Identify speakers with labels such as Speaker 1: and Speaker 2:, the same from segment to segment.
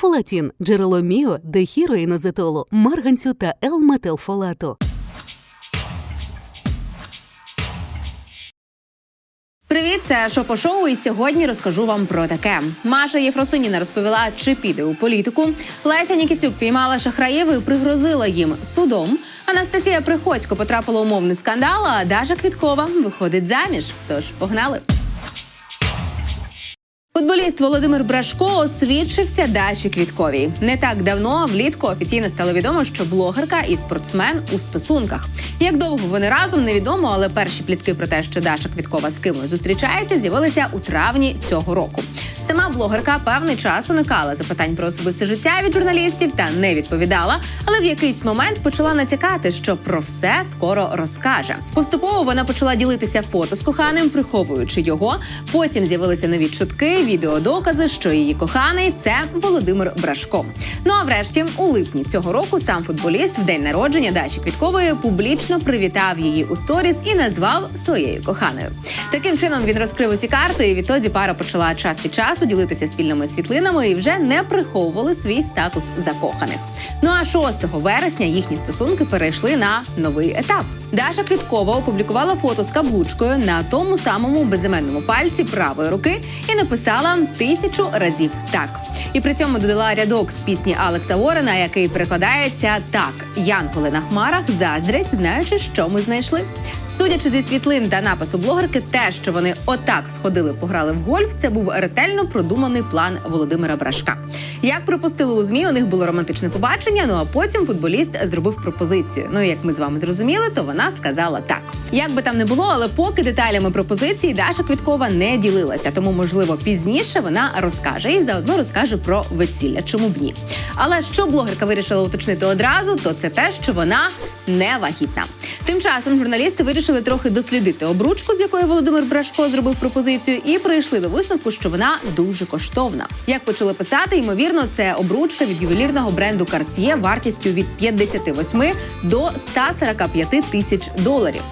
Speaker 1: Фолатін – джерело міо, дехіроїнозетолу, марганцю та Л-метилфолату.
Speaker 2: Привіт, це Шопо Шоу, і сьогодні розкажу вам про таке. Маша Єфросиніна розповіла, чи піде у політику. Леся Нікітюк піймала шахраїв і пригрозила їм судом. Анастасія Приходько потрапила у мовний скандал, а Даша Квіткова виходить заміж. Тож погнали. Футболіст Володимир Брашко освідчився Даші Квітковій. Не так давно влітку офіційно стало відомо, що блогерка і спортсмен у стосунках. Як довго вони разом, невідомо, але перші плітки про те, що Даша Квіткова з кимось зустрічається, з'явилися у травні цього року. Сама блогерка певний час уникала запитань про особисте життя від журналістів та не відповідала, але в якийсь момент почала натякати, що про все скоро розкаже. Поступово вона почала ділитися фото з коханим, приховуючи його. Потім з'явилися нові чутки, відеодокази, що її коханий це Володимир Брашко. Ну а врешті, у липні цього року сам футболіст в день народження Даші Квіткової публічно привітав її у сторіс і назвав своєю коханою. Таким чином він розкрив усі карти, і відтоді пара почала час від часу ділитися спільними світлинами і вже не приховували свій статус закоханих. Ну а 6 вересня їхні стосунки перейшли на новий етап. Даша Квіткова опублікувала фото з каблучкою на тому самому безіменному пальці правої руки і написала тисячу разів так. І при цьому додала рядок з пісні Алекса Уоррена, який перекладається так: Янколи на хмарах заздрять, знаючи, що ми знайшли. Судячи зі світлин та напису блогерки, те, що вони отак сходили, пограли в гольф, це був ретельно продуманий план Володимира Брашка. Як припустили у змі, у них було романтичне побачення. Ну а потім футболіст зробив пропозицію. Ну і як ми з вами зрозуміли, то вона сказала так. Як би там не було, але поки деталями пропозиції Даша Квіткова не ділилася, тому можливо пізніше вона розкаже і заодно розкаже про весілля. Чому б ні? Але що блогерка вирішила уточнити одразу, то це те, що вона не вагітна. Тим часом журналісти вирішили трохи дослідити обручку, з якої Володимир Брашко зробив пропозицію, і прийшли до висновку, що вона дуже коштовна. Як почали писати, ймовірно, це обручка від ювелірного бренду Cartier вартістю від 58 до 145 тисяч доларів.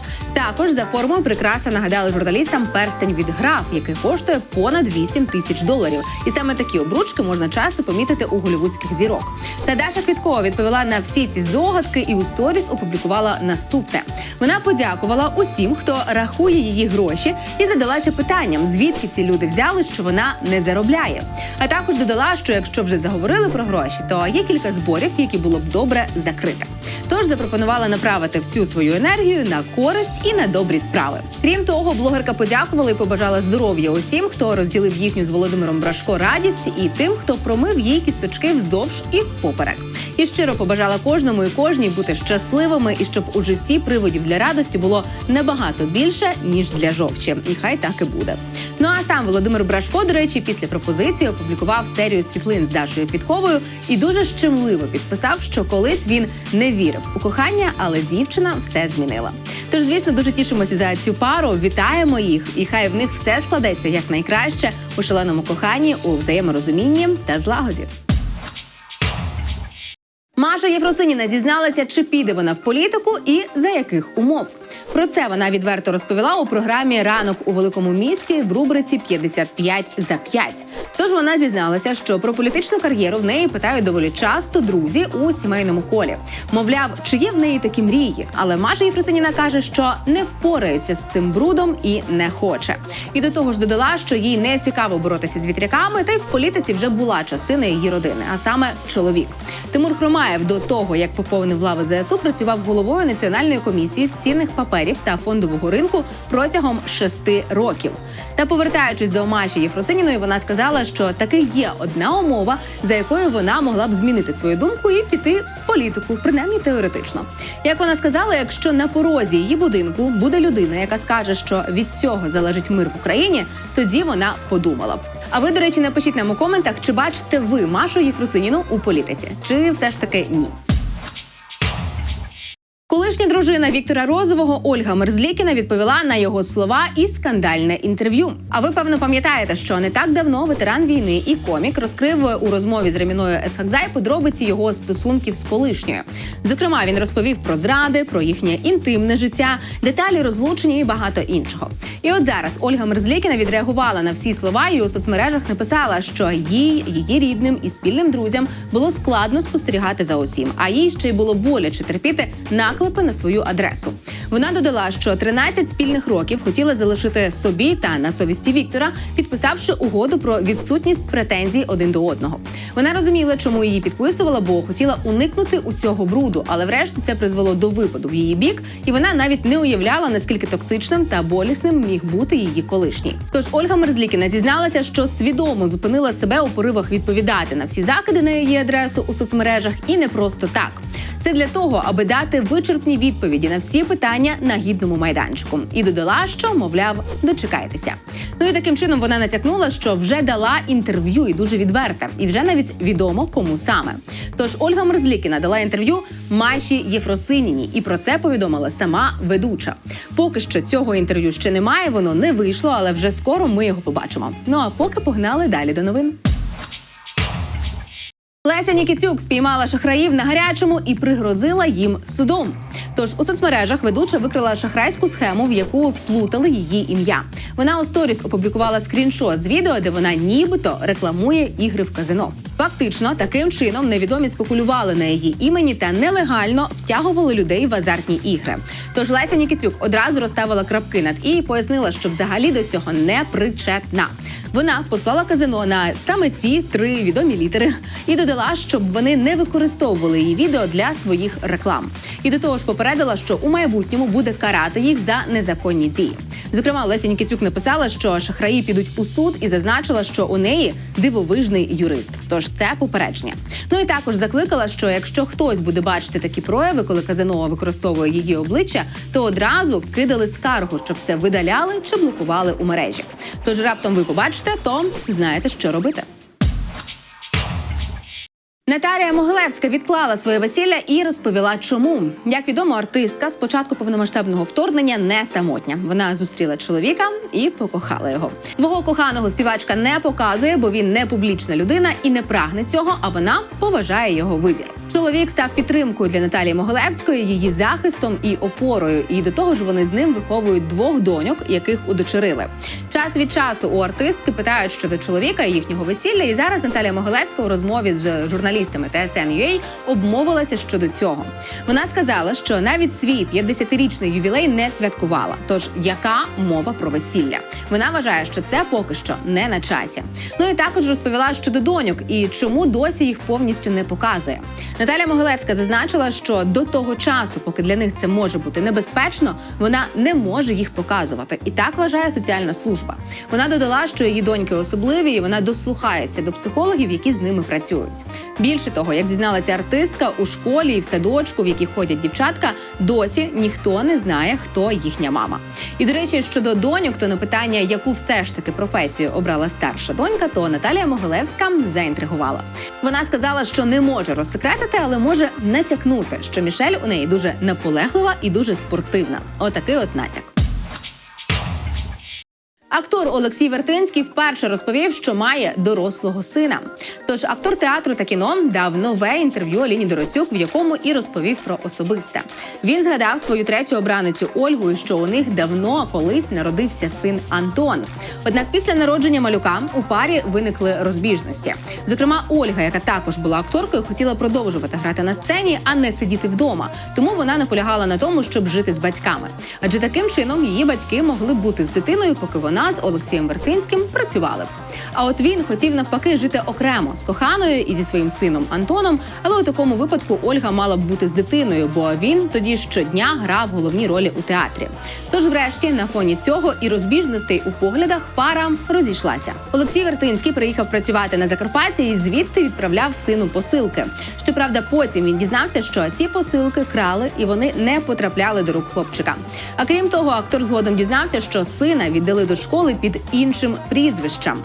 Speaker 2: Також за формою прикраса нагадали журналістам перстень від граф, який коштує понад 8 тисяч доларів. І саме такі обручки можна часто помітити у голівудських зірок. Та Даша Квіткова відповіла на всі ці здогадки і у сторіс опублікувала наступне. Вона подякувала усім, хто рахує її гроші, і задалася питанням, звідки ці люди взяли, що вона не заробляє. А також додала, що якщо вже заговорили про гроші, то є кілька зборів, які було б добре закрити. Тож запропонувала направити всю свою енергію на користь і на добрі справи. Крім того, блогерка подякувала і побажала здоров'я усім, хто розділив їхню з Володимиром Брашко радість, і тим, хто промив їй кісточки вздовж і впоперек. І щиро побажала кожному і кожній бути щасливими, і щоб у житті приводів для радості було набагато більше ніж для жовчі. І хай так і буде. Ну а сам Володимир Брашко, до речі, після пропозиції опублікував серію світлин з Дашою Квітковою і дуже щемливо підписав, що колись він не вірив у кохання, але дівчина все змінила. Тож, звісно, дуже тішимося за цю пару. Вітаємо їх, і хай в них все складеться як найкраще у шаленому коханні, у взаєморозумінні та злагоді. Маша Єфросиніна зізналася, чи піде вона в політику і за яких умов. Про це вона відверто розповіла у програмі Ранок у великому місті в рубриці «55 за 5». Тож вона зізналася, що про політичну кар'єру в неї питають доволі часто друзі у сімейному колі. Мовляв, чи є в неї такі мрії? Але Маша Єфросиніна каже, що не впорається з цим брудом і не хоче. І до того ж додала, що їй не цікаво боротися з вітряками, та й в політиці вже була частина її родини, а саме чоловік. Тимур Хромаєв до того, як поповнив лави ЗСУ, працював головою національної комісії з цінних паперів та фондового ринку протягом шести років. Та повертаючись до Маші Єфросиніної, вона сказала, що таки є одна умова, за якою вона могла б змінити свою думку і піти в політику, принаймні теоретично. Як вона сказала, якщо на порозі її будинку буде людина, яка скаже, що від цього залежить мир в Україні, тоді вона подумала б. А ви, до речі, напишіть нам у коментах, чи бачите ви Машу Єфросиніну у політиці, чи все ж таки ні. Колишня дружина Віктора Розового Ольга Мерзлікіна відповіла на його слова і скандальне інтерв'ю. А ви певно пам'ятаєте, що не так давно ветеран війни і комік розкрив у розмові з Реміною Есхакзай подробиці його стосунків з колишньою. Зокрема, він розповів про зради, про їхнє інтимне життя, деталі розлучення і багато іншого. І от зараз Ольга Мерзлікіна відреагувала на всі слова і у соцмережах написала, що їй, її рідним і спільним друзям було складно спостерігати за усім, а їй ще й було боляче терпіти наклепи на свою адресу. Вона додала, що 13 спільних років хотіла залишити собі та на совісті Віктора, підписавши угоду про відсутність претензій один до одного. Вона розуміла, чому її підписувала, бо хотіла уникнути усього бруду, але врешті це призвело до випаду в її бік, і вона навіть не уявляла, наскільки токсичним та болісним міг бути її колишній. Тож Ольга Мерзлікіна зізналася, що свідомо зупинила себе у поривах відповідати на всі закиди на її адресу у соцмережах, і не просто так. Це для того, аби дати вичерпні відповіді на всі питання на гідному майданчику. І додала, що мовляв, дочекайтеся. Ну і таким чином вона натякнула, що вже дала інтерв'ю і дуже відверте, і вже навіть відомо кому саме. Тож Ольга Мерзлікіна дала інтерв'ю Маші Єфросиніній, і про це повідомила сама ведуча. Поки що цього інтерв'ю ще немає, воно не вийшло, але вже скоро ми його побачимо. Ну а поки погнали далі до новин. Леся Нікітюк спіймала шахраїв на гарячому і пригрозила їм судом. Тож у соцмережах ведуча викрила шахрайську схему, в яку вплутали її ім'я. Вона у сторіс опублікувала скріншот з відео, де вона нібито рекламує ігри в казино. Фактично, таким чином невідомі спекулювали на її імені та нелегально втягували людей в азартні ігри. Тож Леся Нікітюк одразу розставила крапки над і пояснила, що взагалі до цього не причетна. Вона послала казино на саме ці три відомі літери і додала, щоб вони не використовували її відео для своїх реклам. І до того ж попередила, що у майбутньому буде карати їх за незаконні дії. Зокрема, Леся Нікітюк написала, що шахраї підуть у суд і зазначила, що у неї дивовижний юрист. Тож це попередження. Ну і також закликала, що якщо хтось буде бачити такі прояви, коли казино використовує її обличчя, то одразу кидали скаргу, щоб це видаляли чи блокували у мережі. Тож раптом ви побачите, то знаєте, що робити. Наталія Могилевська відклала своє весілля і розповіла, чому. Як відомо, артистка з початку повномасштабного вторгнення не самотня. Вона зустріла чоловіка і покохала його. Свого коханого співачка не показує, бо він не публічна людина і не прагне цього. А вона поважає його вибір. Чоловік став підтримкою для Наталії Могилевської, її захистом і опорою. І до того ж, вони з ним виховують двох доньок, яких удочерили. Час від часу у артистки питають щодо чоловіка і їхнього весілля. І зараз Наталія Могилевська у розмові з журналістами TSN.ua обмовилася щодо цього. Вона сказала, що навіть свій 50-річний ювілей не святкувала. Тож яка мова про весілля? Вона вважає, що це поки що не на часі. Ну і також розповіла щодо доньок і чому досі їх повністю не показує. Наталя Могилевська зазначила, що до того часу, поки для них це може бути небезпечно, вона не може їх показувати. І так вважає соціальна служба. Вона додала, що її доньки особливі, і вона дослухається до психологів, які з ними працюють. Більше того, як зізналася артистка у школі і в садочку, в які ходять дівчатка, досі ніхто не знає, хто їхня мама. І до речі, щодо доньок, то на питання, яку все ж таки професію обрала старша донька, то Наталія Могилевська заінтригувала. Вона сказала, що не може розсекретити, але може натякнути, що Мішель у неї дуже наполеглива і дуже спортивна. Отакий от натяк. Актор Олексій Вертинський вперше розповів, що має дорослого сина. Тож актор театру та кіно дав нове інтерв'ю Аліні Дороцюк, в якому і розповів про особисте. Він згадав свою третю обраницю Ольгу, і що у них давно колись народився син Антон. Однак після народження малюка у парі виникли розбіжності. Зокрема, Ольга, яка також була акторкою, хотіла продовжувати грати на сцені, а не сидіти вдома. Тому вона наполягала на тому, щоб жити з батьками. Адже таким чином її батьки могли бути з дитиною, поки вона з Олексієм Вертинським працювали. б. А от він хотів навпаки жити окремо з коханою і зі своїм сином Антоном. Але у такому випадку Ольга мала б бути з дитиною, бо він тоді щодня грав головні ролі у театрі. Тож, врешті, на фоні цього і розбіжностей у поглядах пара розійшлася. Олексій Вертинський приїхав працювати на Закарпатті і звідти відправляв сину посилки. Щоправда, потім він дізнався, що ці посилки крали і вони не потрапляли до рук хлопчика. А крім того, актор згодом дізнався, що сина віддали до школи школи під іншим прізвищем.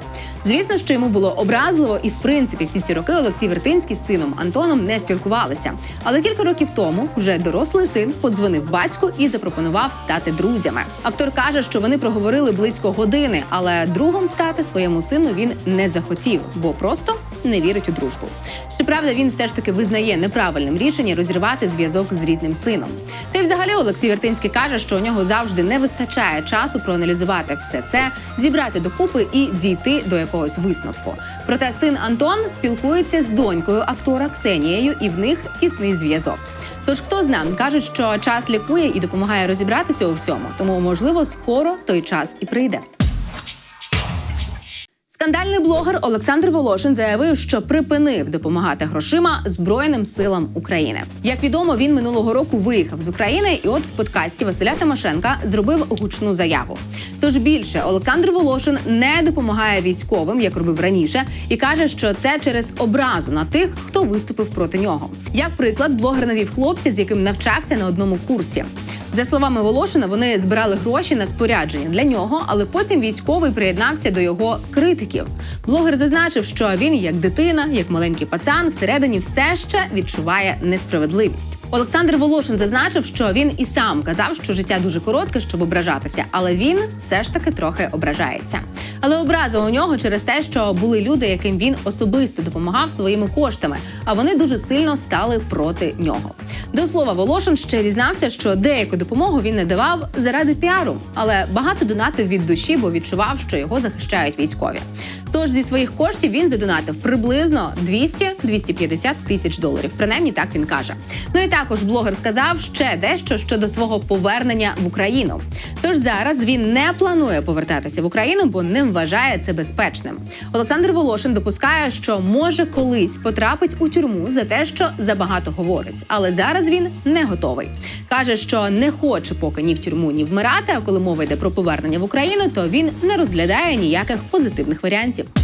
Speaker 2: Звісно, що йому було образливо, і в принципі всі ці роки Олексій Вертинський з сином Антоном не спілкувалися. Але кілька років тому вже дорослий син подзвонив батьку і запропонував стати друзями. Актор каже, що вони проговорили близько години, але другом стати своєму сину він не захотів, бо просто не вірить у дружбу. Щоправда, він все ж таки визнає неправильним рішення розірвати зв'язок з рідним сином. Та й взагалі Олексій Вертинський каже, що у нього завжди не вистачає часу проаналізувати все це, зібрати докупи і дійти до якогось висновку. Проте син Антон спілкується з донькою актора Ксенією, і в них тісний зв'язок. Тож хто зна, кажуть, що час лікує і допомагає розібратися у всьому, тому можливо скоро той час і прийде. Скандальний блогер Олександр Волошин заявив, що припинив допомагати грошима Збройним силам України. Як відомо, він минулого року виїхав з України, і от в подкасті Василя Тимошенка зробив гучну заяву. Тож більше Олександр Волошин не допомагає військовим, як робив раніше, і каже, що це через образу на тих, хто виступив проти нього. Як приклад, блогер навів хлопця, з яким навчався на одному курсі. За словами Волошина, вони збирали гроші на спорядження для нього, але потім військовий приєднався до його критиків. Блогер зазначив, що він, як дитина, як маленький пацан, всередині все ще відчуває несправедливість. Олександр Волошин зазначив, що він і сам казав, що життя дуже коротке, щоб ображатися, але він все ж таки трохи ображається. Але образа у нього через те, що були люди, яким він особисто допомагав своїми коштами, а вони дуже сильно стали проти нього. До слова, Волошин ще зізнався, що деяку допомогу він не давав заради піару, але багато донатив від душі, бо відчував, що його захищають військові. Тож зі своїх коштів він задонатив приблизно 200-250 тисяч доларів. Принаймні так він каже. Ну і також блогер сказав ще дещо щодо свого повернення в Україну. Тож зараз він не планує повертатися в Україну, бо не вважає це безпечним. Олександр Волошин допускає, що може колись потрапить у тюрму за те, що забагато говорить, але зараз він не готовий. каже, що не хоче поки ні в тюрму, ні вмирати. А коли мова йде про повернення в Україну, то він не розглядає ніяких позитивних варіантів.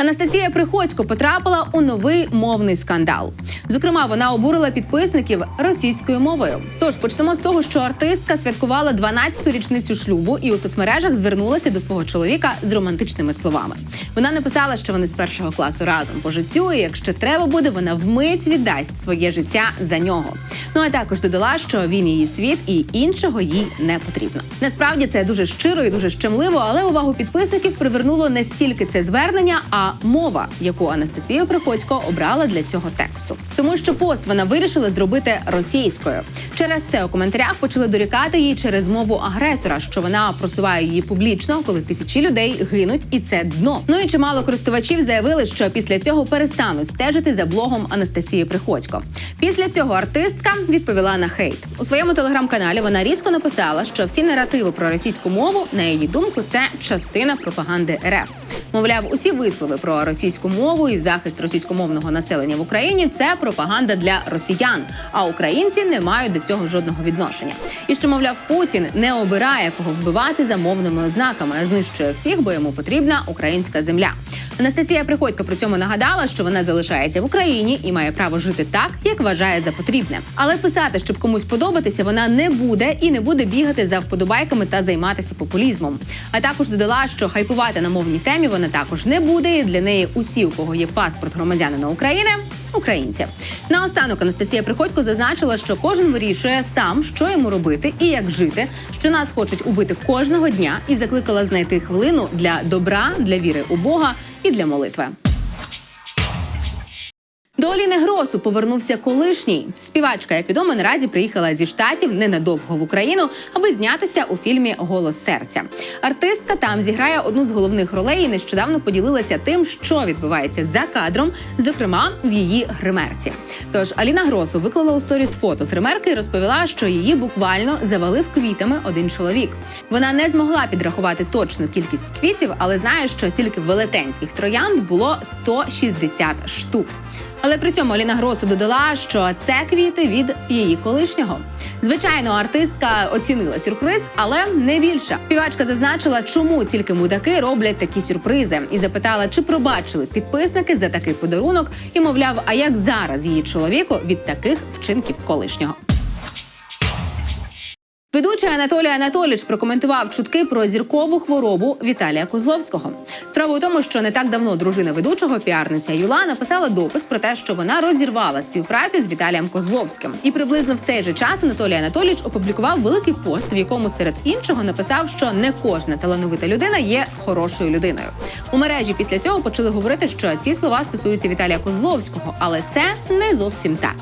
Speaker 2: Анастасія Приходько потрапила у новий мовний скандал. Зокрема, вона обурила підписників російською мовою. Тож почнемо з того, що артистка святкувала 12-ту річницю шлюбу і у соцмережах звернулася до свого чоловіка з романтичними словами. Вона написала, що вони з першого класу разом по життю, і якщо треба буде, вона вмить віддасть своє життя за нього. Ну а також додала, що він її світ і іншого їй не потрібно. Насправді це дуже щиро і дуже щемливо, але увагу підписників привернуло не стільки це звернення, а мова, яку Анастасія Приходько обрала для цього тексту. Тому що пост вона вирішила зробити російською. Через це у коментарях почали дорікати їй через мову агресора, що вона просуває її публічно, коли тисячі людей гинуть, і це дно. Ну і чимало користувачів заявили, що після цього перестануть стежити за блогом Анастасії Приходько. Після цього артистка відповіла на хейт у своєму телеграм-каналі. Вона різко написала, що всі наративи про російську мову, на її думку, це частина пропаганди РФ. Мовляв, усі вислови про російську мову і захист російськомовного населення в Україні це пропаганда для росіян. А українці не мають до цього жодного відношення. І що, мовляв, Путін не обирає кого вбивати за мовними ознаками, а знищує всіх, бо йому потрібна українська земля. Анастасія Приходько при цьому нагадала, що вона залишається в Україні і має право жити так, як вважає за потрібне. Але писати, щоб комусь подобатися, вона не буде і не буде бігати за вподобайками та займатися популізмом. А також додала, що хайпувати на мовній темі вона також не буде. І для неї усі, у кого є паспорт громадянина України. Українці наостанок Анастасія Приходько зазначила, що кожен вирішує сам, що йому робити і як жити, що нас хочуть убити кожного дня, і закликала знайти хвилину для добра, для віри у Бога і для молитви. До Оліни Гросу повернувся колишній. Співачка, як відомо, наразі приїхала зі штатів ненадовго в Україну, аби знятися у фільмі Голос серця. Артистка там зіграє одну з головних ролей і нещодавно поділилася тим, що відбувається за кадром, зокрема в її гримерці. Тож Аліна Гросу виклала у сторіс фото з гримерки і розповіла, що її буквально завалив квітами один чоловік. Вона не змогла підрахувати точну кількість квітів, але знає, що тільки велетенських троянд було 160 штук. Але при цьому Аліна Гросу додала, що це квіти від її колишнього. Звичайно, артистка оцінила сюрприз, але не більше. Співачка зазначила, чому тільки мудаки роблять такі сюрпризи, і запитала, чи пробачили підписники за такий подарунок, і мовляв, а як зараз її чоловіку від таких вчинків колишнього. Ведучий Анатолій Анатоліч прокоментував чутки про зіркову хворобу Віталія Козловського. Справа у тому, що не так давно дружина ведучого піарниця Юла написала допис про те, що вона розірвала співпрацю з Віталієм Козловським. І приблизно в цей же час Анатолій Анатоліч опублікував великий пост, в якому серед іншого написав, що не кожна талановита людина є хорошою людиною. У мережі після цього почали говорити, що ці слова стосуються Віталія Козловського, але це не зовсім так.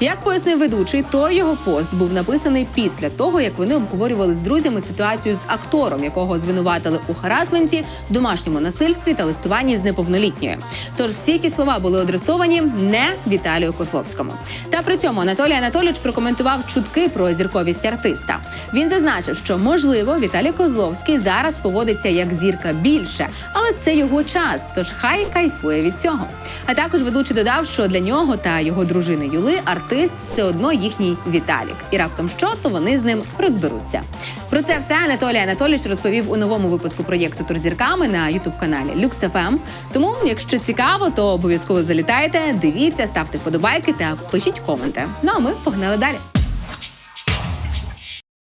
Speaker 2: Як пояснив ведучий, той його пост був написаний після того, як вони обговорювали з друзями ситуацію з актором, якого звинуватили у харасменті, домашньому насильстві та листуванні з неповнолітньою. Тож всі ті слова були адресовані не Віталію Козловському. Та при цьому Анатолій Анатолійович прокоментував чутки про зірковість артиста. Він зазначив, що можливо Віталій Козловський зараз поводиться як зірка більше, але це його час, тож хай кайфує від цього. А також ведучий додав, що для нього та його дружини Юли артист все одно їхній Віталік. І раптом що, то вони з ним розберуться. Про це все Анатолій Анатолійович розповів у новому випуску проєкту Турзірками на ютуб каналі LuxFM. Тому, якщо цікаво, то обов'язково залітайте, дивіться, ставте вподобайки та пишіть коменти. Ну а ми погнали далі.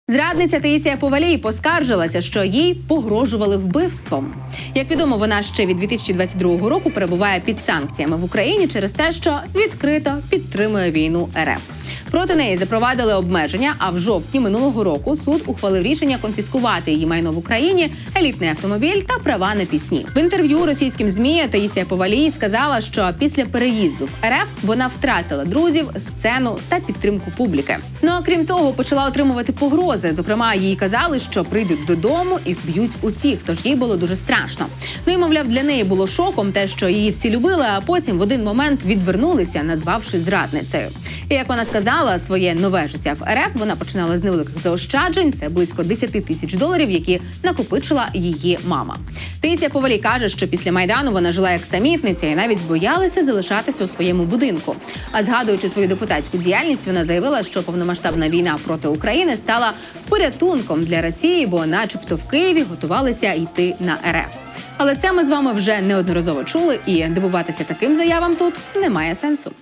Speaker 2: Зрадниця Таїсія Повалій поскаржилася, що їй погрожували вбивством. Як відомо, вона ще від 2022 року перебуває під санкціями в Україні через те, що відкрито підтримує війну РФ. Проти неї запровадили обмеження. А в жовтні минулого року суд ухвалив рішення конфіскувати її майно в Україні, елітний автомобіль та права на пісні. В інтерв'ю російським змі Таїсія Повалій сказала, що після переїзду в РФ вона втратила друзів, сцену та підтримку публіки. Ну а крім того, почала отримувати погрози. Зокрема, їй казали, що прийдуть додому і вб'ють усіх, тож їй було дуже страшно. Ну і мовляв, для неї було шоком те, що її всі любили, а потім в один момент відвернулися, назвавши зрадницею. І як вона сказала, своє нове життя в РФ вона починала з невеликих заощаджень. Це близько 10 тисяч доларів, які накопичила її мама. Таїсія Повалій каже, що після майдану вона жила як самітниця і навіть боялася залишатися у своєму будинку. А згадуючи свою депутатську діяльність, вона заявила, що повномасштабна війна проти України стала порятунком для Росії, бо, начебто, в Києві готувалися йти на РФ. Але це ми з вами вже неодноразово чули, і дивуватися таким заявам тут немає сенсу.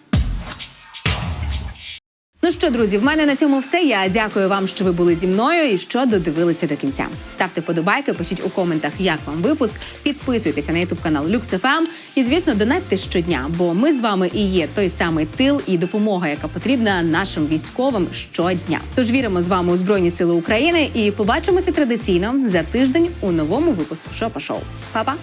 Speaker 2: Ну що, друзі, в мене на цьому все. Я дякую вам, що ви були зі мною і що додивилися до кінця. Ставте вподобайки, пишіть у коментах, як вам випуск. Підписуйтеся на ютуб канал LuxFM і, звісно, донатьте щодня, бо ми з вами і є той самий тил і допомога, яка потрібна нашим військовим щодня. Тож віримо з вами у Збройні Сили України і побачимося традиційно за тиждень у новому випуску Шопа Шоу. Па-па!